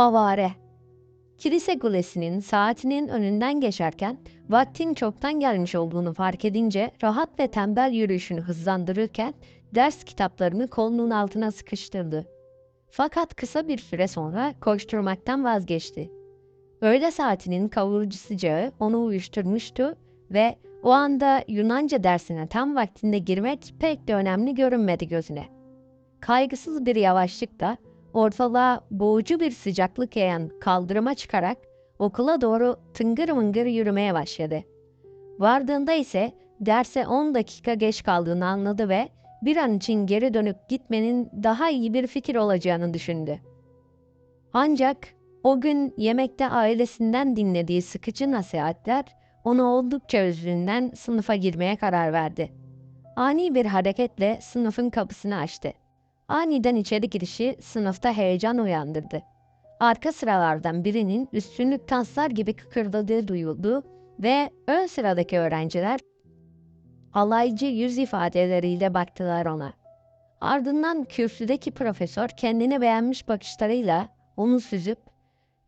Avare. Kilise kulesinin saatinin önünden geçerken vaktin çoktan gelmiş olduğunu fark edince rahat ve tembel yürüyüşünü hızlandırırken ders kitaplarını kolunun altına sıkıştırdı. Fakat kısa bir süre sonra koşturmaktan vazgeçti. Öğle saatinin kavurucu sıcağı onu uyuşturmuştu ve o anda Yunanca dersine tam vaktinde girmek pek de önemli görünmedi gözüne. Kaygısız bir yavaşlıkla ortalığa boğucu bir sıcaklık yayan kaldırıma çıkarak okula doğru tıngır mıngır yürümeye başladı. Vardığında ise derse 10 dakika geç kaldığını anladı ve bir an için geri dönüp gitmenin daha iyi bir fikir olacağını düşündü. Ancak o gün yemekte ailesinden dinlediği sıkıcı nasihatler onu oldukça üzüldüğünden sınıfa girmeye karar verdi. Ani bir hareketle sınıfın kapısını açtı. Aniden içeri girişi sınıfta heyecan uyandırdı. Arka sıralardan birinin üstünlük tanslar gibi kıkırdadığı duyuldu ve ön sıradaki öğrenciler alaycı yüz ifadeleriyle baktılar ona. Ardından kürsüdeki profesör kendini beğenmiş bakışlarıyla onu süzüp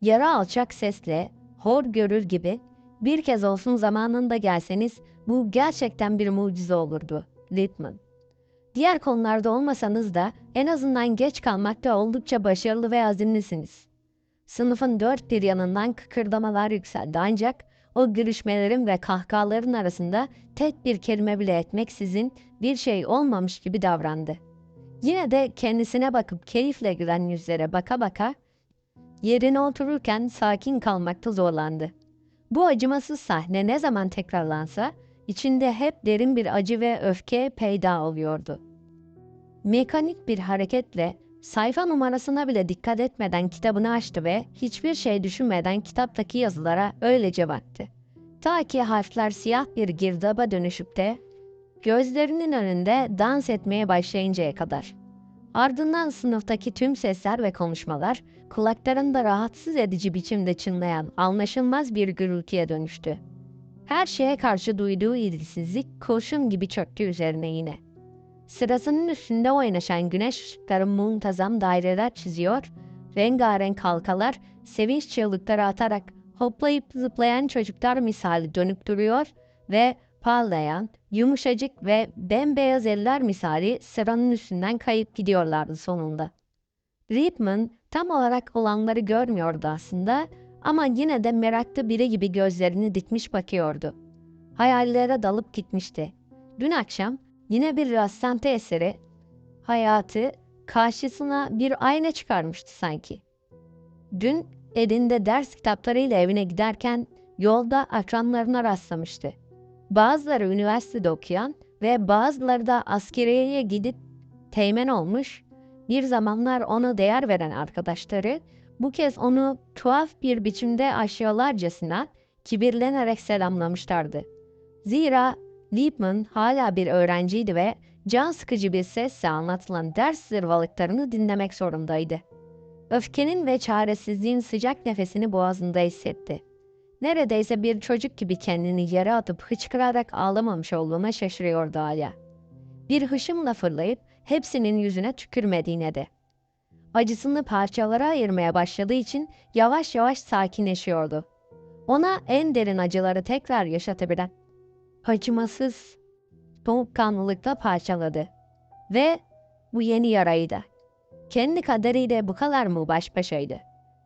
yarı alçak sesle hor görür gibi bir kez olsun zamanında gelseniz bu gerçekten bir mucize olurdu. Littman. Diğer konularda olmasanız da en azından geç kalmakta oldukça başarılı ve azimlisiniz. Sınıfın dört bir yanından kıkırdamalar yükseldi ancak o gülüşmelerin ve kahkahaların arasında tek bir kelime bile etmek sizin bir şey olmamış gibi davrandı. Yine de kendisine bakıp keyifle gülen yüzlere baka baka yerine otururken sakin kalmakta zorlandı. Bu acımasız sahne ne zaman tekrarlansa içinde hep derin bir acı ve öfke peyda oluyordu. Mekanik bir hareketle sayfa numarasına bile dikkat etmeden kitabını açtı ve hiçbir şey düşünmeden kitaptaki yazılara öylece baktı. Ta ki harfler siyah bir girdaba dönüşüp de gözlerinin önünde dans etmeye başlayıncaya kadar. Ardından sınıftaki tüm sesler ve konuşmalar kulaklarında rahatsız edici biçimde çınlayan anlaşılmaz bir gürültüye dönüştü. Her şeye karşı duyduğu ilgisizlik kurşun gibi çöktü üzerine yine. Sırasının üstünde oynaşan güneş ışıkları muntazam daireler çiziyor, rengarenk halkalar sevinç çığlıkları atarak hoplayıp zıplayan çocuklar misali dönüp duruyor ve parlayan, yumuşacık ve bembeyaz eller misali sıranın üstünden kayıp gidiyorlardı sonunda. Riedman tam olarak olanları görmüyordu aslında ama yine de meraklı biri gibi gözlerini dikmiş bakıyordu. Hayallere dalıp gitmişti. Dün akşam yine bir rastlantı eseri hayatı karşısına bir ayna çıkarmıştı sanki. Dün elinde ders kitaplarıyla evine giderken yolda akranlarına rastlamıştı. Bazıları üniversitede okuyan ve bazıları da askeriyeye gidip teğmen olmuş, bir zamanlar ona değer veren arkadaşları bu kez onu tuhaf bir biçimde aşağılarcasına kibirlenerek selamlamışlardı. Zira Liebman hala bir öğrenciydi ve can sıkıcı bir sesle anlatılan ders zırvalıklarını dinlemek zorundaydı. Öfkenin ve çaresizliğin sıcak nefesini boğazında hissetti. Neredeyse bir çocuk gibi kendini yere atıp hıçkırarak ağlamamış olduğuna şaşırıyordu hala. Bir hışımla fırlayıp hepsinin yüzüne tükürmediğine de. Acısını parçalara ayırmaya başladığı için yavaş yavaş sakinleşiyordu. Ona en derin acıları tekrar yaşatabilen, acımasız, soğukkanlılıkla parçaladı. Ve bu yeni yarayı da. Kendi kaderiyle bu kadar mı baş başaydı?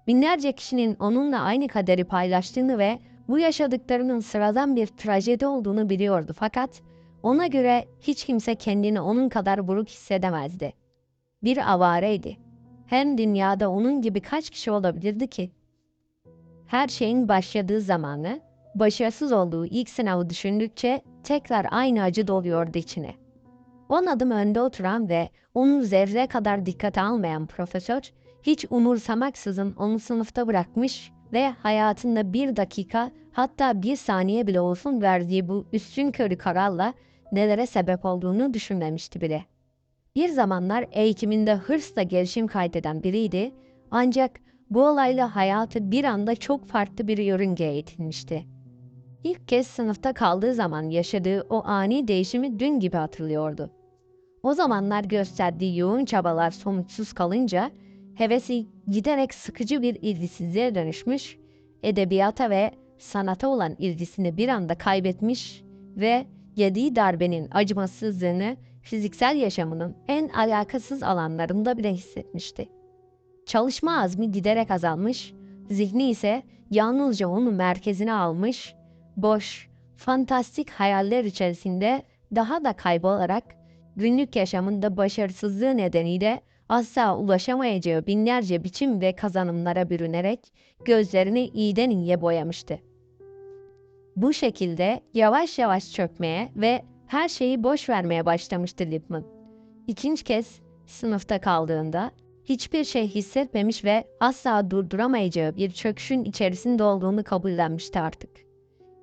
Binlerce kişinin onunla aynı kaderi paylaştığını ve bu yaşadıklarının sıradan bir trajedi olduğunu biliyordu fakat ona göre hiç kimse kendini onun kadar buruk hissedemezdi. Bir avareydi. Hem dünyada onun gibi kaç kişi olabilirdi ki? Her şeyin başladığı zamanı, başarısız olduğu ilk sınavı düşündükçe tekrar aynı acı doluyordu içine. On adım önde oturan ve onu zerre kadar dikkate almayan profesör, hiç umursamaksızın onu sınıfta bırakmış ve hayatında bir dakika hatta bir saniye bile olsun verdiği bu üstün körü kararla nelere sebep olduğunu düşünmemişti bile. Bir zamanlar eğitiminde hırsla gelişim kaydeden biriydi ancak bu olayla hayatı bir anda çok farklı bir yörüngeye itilmişti. İlk kez sınıfta kaldığı zaman yaşadığı o ani değişimi dün gibi hatırlıyordu. O zamanlar gösterdiği yoğun çabalar sonuçsuz kalınca hevesi giderek sıkıcı bir ilgisizliğe dönüşmüş, edebiyata ve sanata olan ilgisini bir anda kaybetmiş ve yediği darbenin acımasızlığını fiziksel yaşamının en alakasız alanlarında bile hissetmişti. Çalışma azmi giderek azalmış, zihni ise yalnızca onu merkezine almış, boş, fantastik hayaller içerisinde daha da kaybolarak günlük yaşamında başarısızlığı nedeniyle asla ulaşamayacağı binlerce biçim ve kazanımlara bürünerek gözlerini iyiden iyiye boyamıştı. Bu şekilde yavaş yavaş çökmeye ve her şeyi boş vermeye başlamıştı Lipman. İkinci kez sınıfta kaldığında hiçbir şey hissetmemiş ve asla durduramayacağı bir çöküşün içerisinde olduğunu kabullenmişti artık.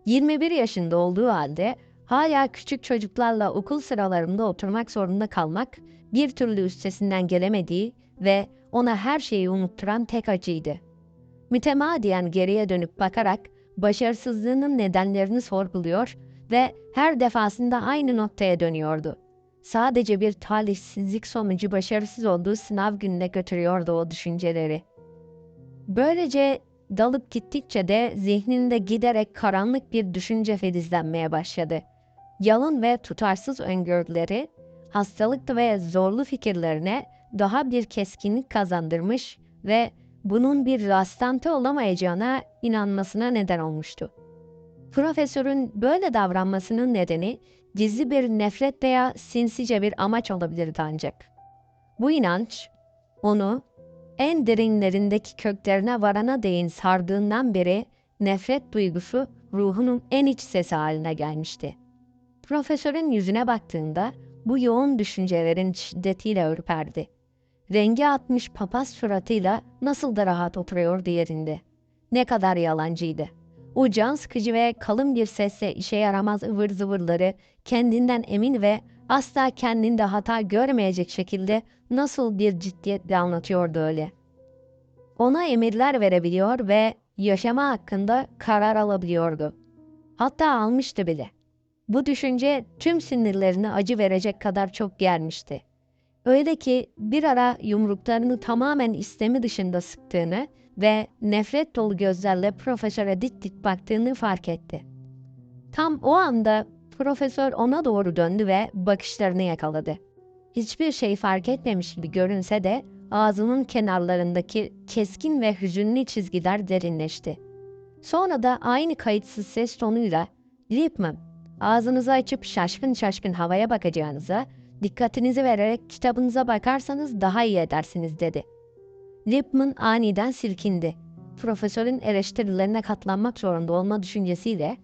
21 yaşında olduğu halde hala küçük çocuklarla okul sıralarında oturmak zorunda kalmak bir türlü üstesinden gelemediği ve ona her şeyi unutturan tek acıydı. Mütemadiyen geriye dönüp bakarak başarısızlığının nedenlerini sorguluyor ve her defasında aynı noktaya dönüyordu. Sadece bir talihsizlik sonucu başarısız olduğu sınav gününe götürüyordu o düşünceleri. Böylece dalıp gittikçe de zihninde giderek karanlık bir düşünce filizlenmeye başladı. Yalın ve tutarsız öngörüleri, hastalıklı ve zorlu fikirlerine daha bir keskinlik kazandırmış ve bunun bir rastlantı olamayacağına inanmasına neden olmuştu. Profesörün böyle davranmasının nedeni gizli bir nefret veya sinsice bir amaç olabilirdi ancak. Bu inanç onu en derinlerindeki köklerine varana değin sardığından beri nefret duygusu ruhunun en iç sesi haline gelmişti. Profesörün yüzüne baktığında bu yoğun düşüncelerin şiddetiyle ürperdi. Rengi atmış papaz suratıyla nasıl da rahat oturuyor yerinde. Ne kadar yalancıydı. O can sıkıcı ve kalın bir sesle işe yaramaz ıvır zıvırları kendinden emin ve asla kendinde hata görmeyecek şekilde nasıl bir ciddiyetle anlatıyordu öyle. Ona emirler verebiliyor ve yaşama hakkında karar alabiliyordu. Hatta almıştı bile. Bu düşünce tüm sinirlerini acı verecek kadar çok gelmişti. Öyle ki bir ara yumruklarını tamamen istemi dışında sıktığını ve nefret dolu gözlerle profesöre dik dik baktığını fark etti. Tam o anda profesör ona doğru döndü ve bakışlarını yakaladı. Hiçbir şey fark etmemiş gibi görünse de ağzının kenarlarındaki keskin ve hüzünlü çizgiler derinleşti. Sonra da aynı kayıtsız ses tonuyla Lipman, ağzınızı açıp şaşkın şaşkın havaya bakacağınıza dikkatinizi vererek kitabınıza bakarsanız daha iyi edersiniz dedi. Lipman aniden silkindi. Profesörün eleştirilerine katlanmak zorunda olma düşüncesiyle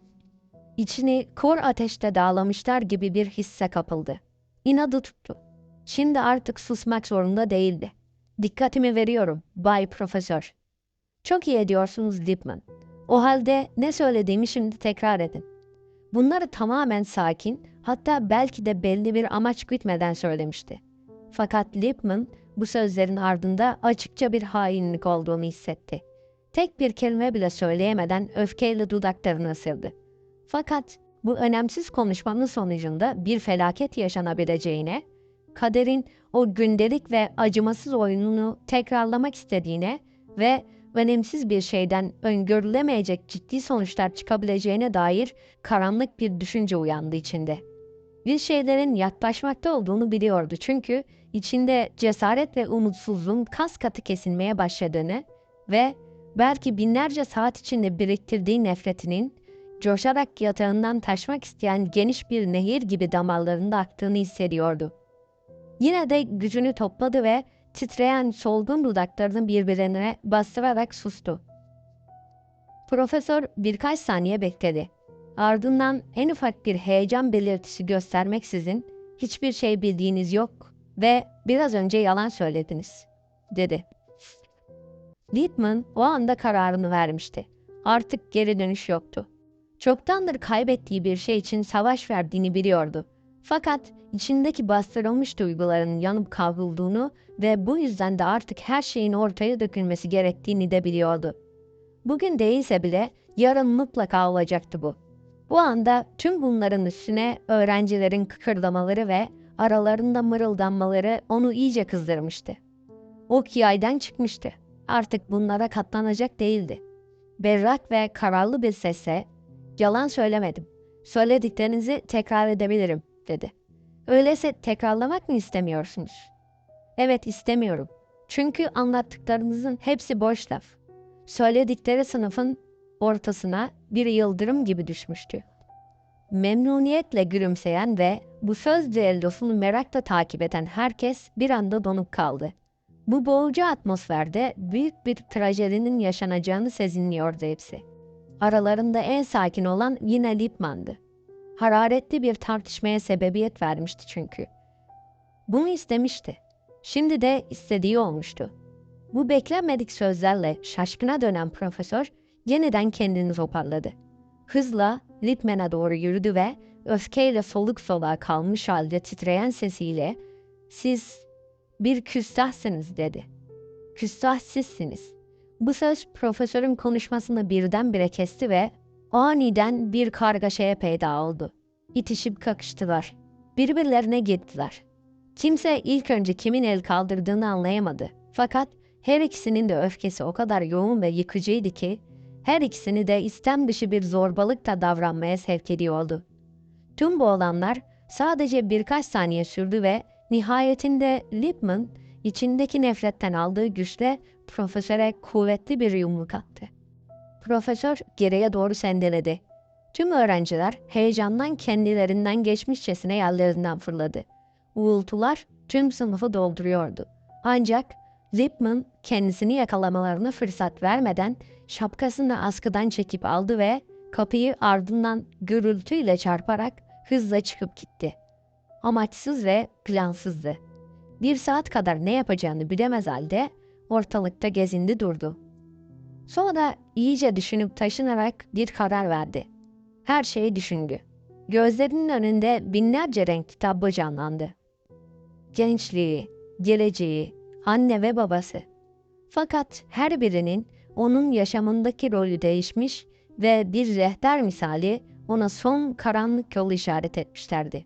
içini kor ateşte dağlamışlar gibi bir hisse kapıldı. İnadı tuttu. Şimdi artık susmak zorunda değildi. Dikkatimi veriyorum, Bay Profesör. Çok iyi ediyorsunuz Lipman. O halde ne söylediğimi şimdi tekrar edin. Bunları tamamen sakin, hatta belki de belli bir amaç gütmeden söylemişti. Fakat Lipman bu sözlerin ardında açıkça bir hainlik olduğunu hissetti. Tek bir kelime bile söyleyemeden öfkeyle dudaklarını ısırdı. Fakat bu önemsiz konuşmanın sonucunda bir felaket yaşanabileceğine, kaderin o gündelik ve acımasız oyununu tekrarlamak istediğine ve önemsiz bir şeyden öngörülemeyecek ciddi sonuçlar çıkabileceğine dair karanlık bir düşünce uyandı içinde. Bir şeylerin yaklaşmakta olduğunu biliyordu çünkü içinde cesaret ve umutsuzluğun kas katı kesilmeye başladığını ve belki binlerce saat içinde biriktirdiği nefretinin coşarak yatağından taşmak isteyen geniş bir nehir gibi damarlarında aktığını hissediyordu. Yine de gücünü topladı ve titreyen solgun dudaklarını birbirine bastırarak sustu. Profesör birkaç saniye bekledi. Ardından en ufak bir heyecan belirtisi göstermeksizin hiçbir şey bildiğiniz yok ve biraz önce yalan söylediniz, dedi. Littman o anda kararını vermişti. Artık geri dönüş yoktu. Çoktandır kaybettiği bir şey için savaş verdiğini biliyordu. Fakat içindeki bastırılmış duyguların yanıp kavrulduğunu ve bu yüzden de artık her şeyin ortaya dökülmesi gerektiğini de biliyordu. Bugün değilse bile yarın mutlaka olacaktı bu. Bu anda tüm bunların üstüne öğrencilerin kıkırdamaları ve aralarında mırıldanmaları onu iyice kızdırmıştı. Ok yaydan çıkmıştı. Artık bunlara katlanacak değildi. Berrak ve kararlı bir sesle yalan söylemedim. Söylediklerinizi tekrar edebilirim dedi. Öyleyse tekrarlamak mı istemiyorsunuz? Evet istemiyorum. Çünkü anlattıklarınızın hepsi boş laf. Söyledikleri sınıfın ortasına bir yıldırım gibi düşmüştü. Memnuniyetle gülümseyen ve bu söz düellosunu merakla takip eden herkes bir anda donup kaldı. Bu boğucu atmosferde büyük bir trajedinin yaşanacağını sezinliyordu hepsi. Aralarında en sakin olan yine Lipman'dı. Hararetli bir tartışmaya sebebiyet vermişti çünkü. Bunu istemişti. Şimdi de istediği olmuştu. Bu beklenmedik sözlerle şaşkına dönen profesör yeniden kendini toparladı. Hızla Lipman'a doğru yürüdü ve öfkeyle soluk soluğa kalmış halde titreyen sesiyle ''Siz bir küstahsınız.'' dedi. ''Küstah sizsiniz.'' Bu söz profesörün konuşmasını birdenbire kesti ve aniden bir kargaşaya peyda oldu. İtişip kakıştılar. Birbirlerine girdiler. Kimse ilk önce kimin el kaldırdığını anlayamadı. Fakat her ikisinin de öfkesi o kadar yoğun ve yıkıcıydı ki her ikisini de istem dışı bir zorbalıkla davranmaya sevk ediyordu. Tüm bu olanlar sadece birkaç saniye sürdü ve nihayetinde Lipman içindeki nefretten aldığı güçle profesöre kuvvetli bir yumruk attı. Profesör geriye doğru sendeledi. Tüm öğrenciler heyecandan kendilerinden geçmişçesine yerlerinden fırladı. Uğultular tüm sınıfı dolduruyordu. Ancak Lipman kendisini yakalamalarına fırsat vermeden şapkasını askıdan çekip aldı ve kapıyı ardından gürültüyle çarparak hızla çıkıp gitti. Amaçsız ve plansızdı. Bir saat kadar ne yapacağını bilemez halde ortalıkta gezindi durdu. Sonra iyice düşünüp taşınarak bir karar verdi. Her şeyi düşündü. Gözlerinin önünde binlerce renk tablo canlandı. Gençliği, geleceği, anne ve babası. Fakat her birinin onun yaşamındaki rolü değişmiş ve bir rehber misali ona son karanlık yolu işaret etmişlerdi.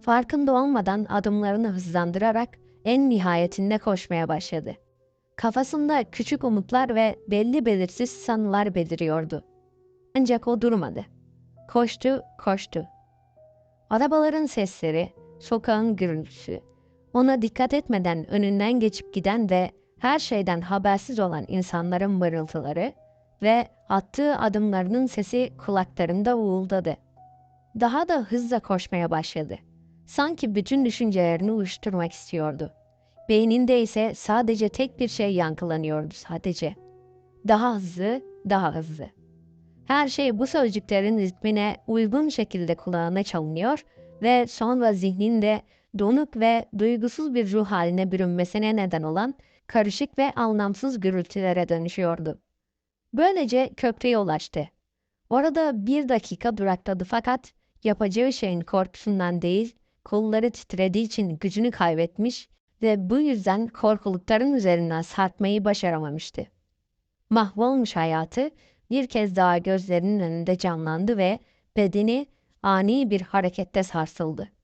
Farkında olmadan adımlarını hızlandırarak en nihayetinde koşmaya başladı. Kafasında küçük umutlar ve belli belirsiz sanılar beliriyordu. Ancak o durmadı. Koştu, koştu. Arabaların sesleri, sokağın gürültüsü, ona dikkat etmeden önünden geçip giden ve her şeyden habersiz olan insanların mırıltıları ve attığı adımlarının sesi kulaklarında uğuldadı. Daha da hızla koşmaya başladı. Sanki bütün düşüncelerini uyuşturmak istiyordu. Beyninde ise sadece tek bir şey yankılanıyordu sadece. Daha hızlı, daha hızlı. Her şey bu sözcüklerin ritmine uygun şekilde kulağına çalınıyor ve sonra zihninde donuk ve duygusuz bir ruh haline bürünmesine neden olan karışık ve anlamsız gürültülere dönüşüyordu. Böylece köprüye ulaştı. Orada bir dakika durakladı fakat yapacağı şeyin korkusundan değil, kolları titrediği için gücünü kaybetmiş ve bu yüzden korkulukların üzerinden sarkmayı başaramamıştı. Mahvolmuş hayatı bir kez daha gözlerinin önünde canlandı ve bedeni ani bir harekette sarsıldı.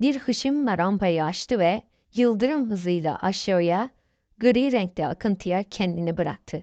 Bir hışımla rampayı açtı ve yıldırım hızıyla aşağıya gri renkli akıntıya kendini bıraktı.